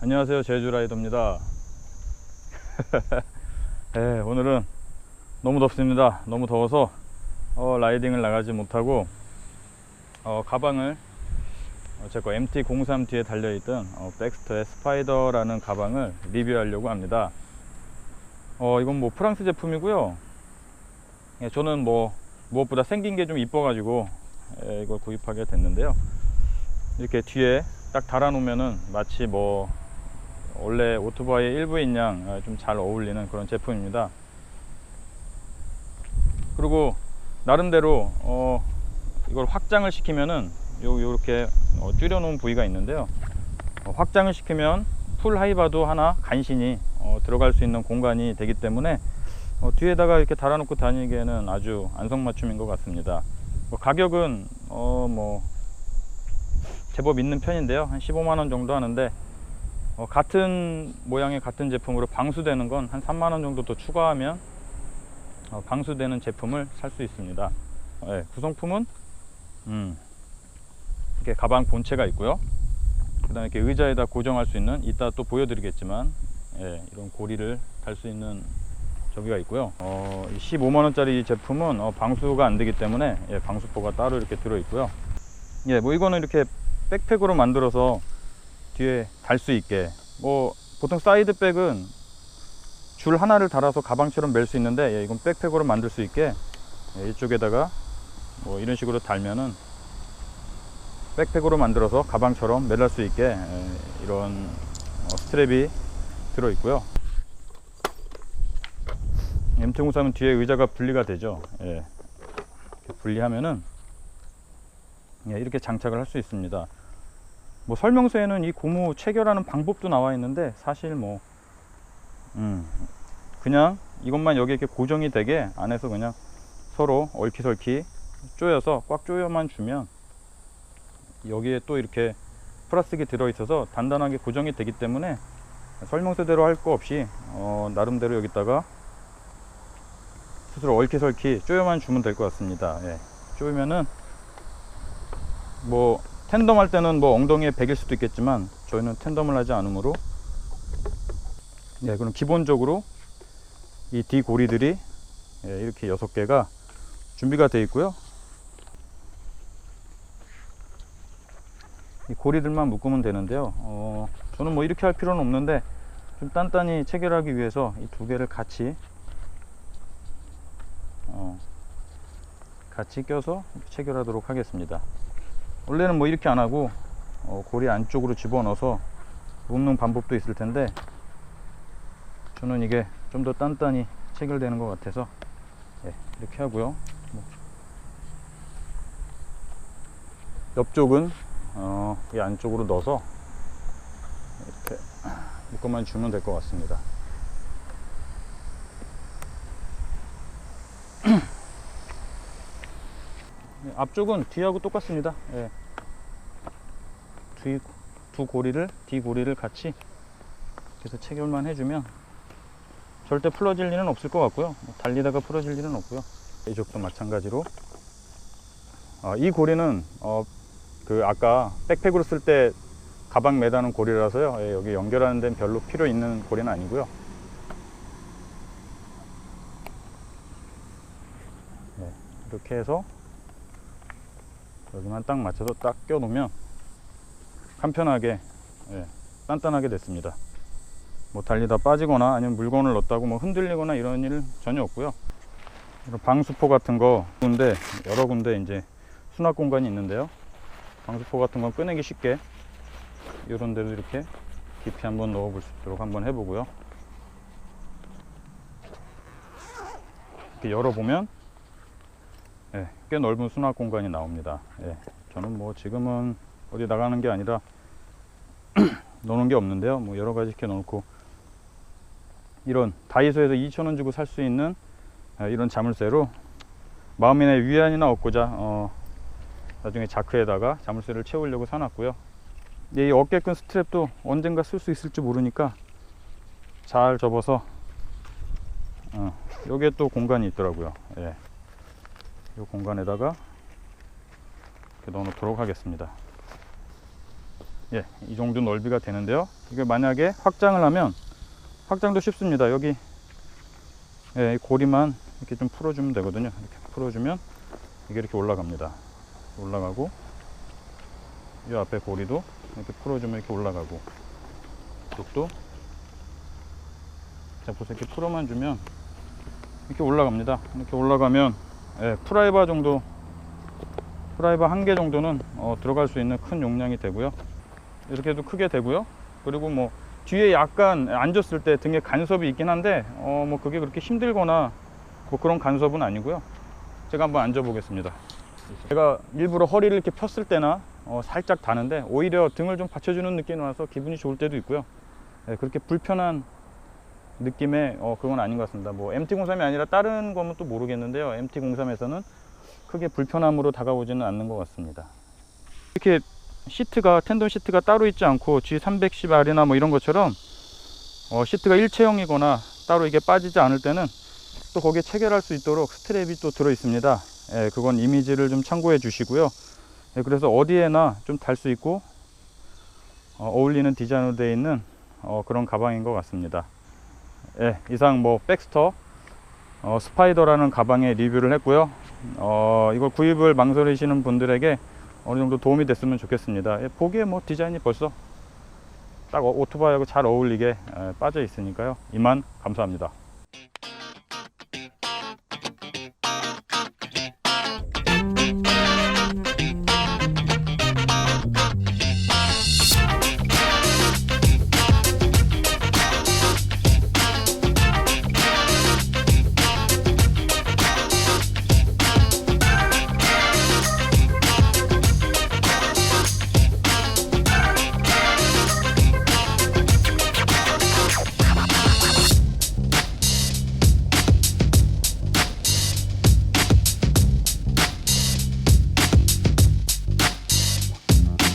안녕하세요. 제주라이더입니다. 네, 오늘은 너무 덥습니다. 너무 더워서 어, 라이딩을 나가지 못하고 어, 가방을 어, 제거 MT03 뒤에 달려있던 어, 백스터의 스파이더라는 가방을 리뷰하려고 합니다. 어, 이건 뭐 프랑스 제품이고요. 예, 저는 뭐 무엇보다 생긴 게 좀 이뻐 가지고 예, 이걸 구입하게 됐는데요. 이렇게 뒤에 딱 달아 놓으면은 마치 뭐 원래 오토바이의 일부인 양 좀 잘 어울리는 그런 제품입니다. 그리고 나름대로 어 이걸 확장을 시키면은 요 요렇게 어 줄여 놓은 부위가 있는데요. 어 확장을 시키면 풀 하이바도 하나 간신히 어 들어갈 수 있는 공간이 되기 때문에 어 뒤에다가 이렇게 달아 놓고 다니기에는 아주 안성맞춤인 것 같습니다. 뭐 가격은 어 뭐 제법 있는 편인데요. 한 15만 원 정도 하는데 어, 같은 모양의 같은 제품으로 방수되는 건 한 3만 원 정도 더 추가하면 어, 방수되는 제품을 살 수 있습니다. 예, 구성품은 음, 이렇게 가방 본체가 있고요. 그 다음에 이렇게 의자에다 고정할 수 있는 이따 또 보여드리겠지만 예, 이런 고리를 달 수 있는 저기가 있고요. 어, 15만 원짜리 제품은 어, 방수가 안 되기 때문에 예, 방수포가 따로 이렇게 들어 있고요. 예, 뭐 이거는 이렇게 백팩으로 만들어서 뒤에 달 수 있게 뭐 보통 사이드백은 줄 하나를 달아서 가방처럼 멜 수 있는데 예, 이건 백팩으로 만들 수 있게 예, 이쪽에다가 뭐 이런 식으로 달면은 백팩으로 만들어서 가방처럼 매달 수 있게 예, 이런 어, 스트랩이 들어 있고요. MT-03은 뒤에 의자가 분리가 되죠. 예. 분리하면은 예, 이렇게 장착을 할 수 있습니다. 뭐 설명서에는 이 고무 체결하는 방법도 나와 있는데 사실 뭐 음, 그냥 이것만 여기 이렇게 고정이 되게 안에서 그냥 서로 얽히설키 조여서 꽉 조여만 주면 여기에 또 이렇게 플라스틱이 들어 있어서 단단하게 고정이 되기 때문에 설명서대로 할 거 없이 어, 나름대로 여기다가 스스로 얽히설키 조여만 주면 될 것 같습니다. 예. 조이면은 뭐 텐덤 할 때는 뭐 엉덩이에 베길 수도 있겠지만 저희는 텐덤을 하지 않으므로 네 그럼 기본적으로 이 D 고리들이 예, 이렇게 여섯 개가 준비가 되어 있고요. 이 고리들만 묶으면 되는데요. 어, 저는 뭐 이렇게 할 필요는 없는데 좀 단단히 체결하기 위해서 이 두 개를 같이 어, 같이 껴서 체결하도록 하겠습니다 원래는 뭐 이렇게 안 하고 어, 고리 안쪽으로 집어넣어서 묶는 방법도 있을 텐데 저는 이게 좀 더 단단히 체결되는 것 같아서 예, 이렇게 하고요 뭐. 옆쪽은 어, 이 안쪽으로 넣어서 이렇게 묶어만 주면 될 것 같습니다 앞쪽은 뒤하고 똑같습니다. 예. 뒤, 두 고리를, 뒤 고리를 같이 그래서 체결만 해주면 절대 풀어질 일은 없을 것 같고요. 뭐 달리다가 풀어질 일은 없고요. 이쪽도 마찬가지로. 아, 이 고리는 어, 그 아까 백팩으로 쓸 때 가방 매다는 고리라서요. 예, 여기 연결하는 데는 별로 필요 있는 고리는 아니고요. 네, 이렇게 해서 여기만 딱 맞춰서 딱 껴놓으면 간편하게 예, 단단하게 됐습니다. 뭐 달리다 빠지거나 아니면 물건을 넣었다고 뭐 흔들리거나 이런 일 전혀 없고요. 이런 방수포 같은 거 군데 여러 군데 이제 수납 공간이 있는데요. 방수포 같은 건 꺼내기 쉽게 이런 데도 이렇게 깊이 한번 넣어 볼 수 있도록 한번 해보고요. 이렇게 열어보면 예, 꽤 넓은 수납 공간이 나옵니다. 예, 저는 뭐 지금은 어디 나가는 게 아니라 넣는 게 없는데요. 뭐 여러 가지 이렇게 넣고 이런 다이소에서 2,000원 주고 살 수 있는 예, 이런 자물쇠로 마음의 위안이나 얻고자 어, 나중에 자크에다가 자물쇠를 채우려고 사놨고요. 이 어깨끈 스트랩도 언젠가 쓸 수 있을지 모르니까 잘 접어서 어, 여기에 또 공간이 있더라고요. 예. 이 공간에다가 이렇게 넣어 놓도록 하겠습니다. 예, 이 정도 넓이가 되는데요. 이게 만약에 확장을 하면 확장도 쉽습니다. 여기 예, 이 고리만 이렇게 좀 풀어주면 되거든요. 이렇게 풀어주면 이게 이렇게 올라갑니다. 올라가고 이 앞에 고리도 이렇게 풀어주면 이렇게 올라가고 이쪽도 자 보세요 이렇게 풀어만 주면 이렇게 올라갑니다. 이렇게 올라가면 예, 프라이바 정도 프라이바 한 개 정도는 어, 들어갈 수 있는 큰 용량이 되고요. 이렇게 해도 크게 되고요. 그리고 뭐 뒤에 약간 앉았을 때 등에 간섭이 있긴 한데 어, 뭐 그게 그렇게 힘들거나 뭐 그런 간섭은 아니고요. 제가 한번 앉아 보겠습니다. 제가 일부러 허리를 이렇게 폈을 때나 어, 살짝 다는데 오히려 등을 좀 받쳐주는 느낌이 와서 기분이 좋을 때도 있고요. 예, 그렇게 불편한 느낌의 어, 그건 아닌 것 같습니다. 뭐 MT03이 아니라 다른 거면 또 모르겠는데요. MT03에서는 크게 불편함으로 다가오지는 않는 것 같습니다. 이렇게 시트가 텐돈 시트가 따로 있지 않고 G310R이나 뭐 이런 것처럼 어, 시트가 일체형이거나 따로 이게 빠지지 않을 때는 또 거기에 체결할 수 있도록 스트랩이 또 들어 있습니다. 예, 그건 이미지를 좀 참고해 주시고요. 예, 그래서 어디에나 좀 달 수 있고 어, 어울리는 디자인으로 되어 있는 어, 그런 가방인 것 같습니다. 예, 이상 뭐 백스터 어, 스파이더라는 가방의 리뷰를 했고요. 어, 이걸 구입을 망설이시는 분들에게 어느 정도 도움이 됐으면 좋겠습니다. 예, 보기에 뭐 디자인이 벌써 딱 오- 오토바이하고 잘 어울리게 에, 빠져 있으니까요. 이만 감사합니다.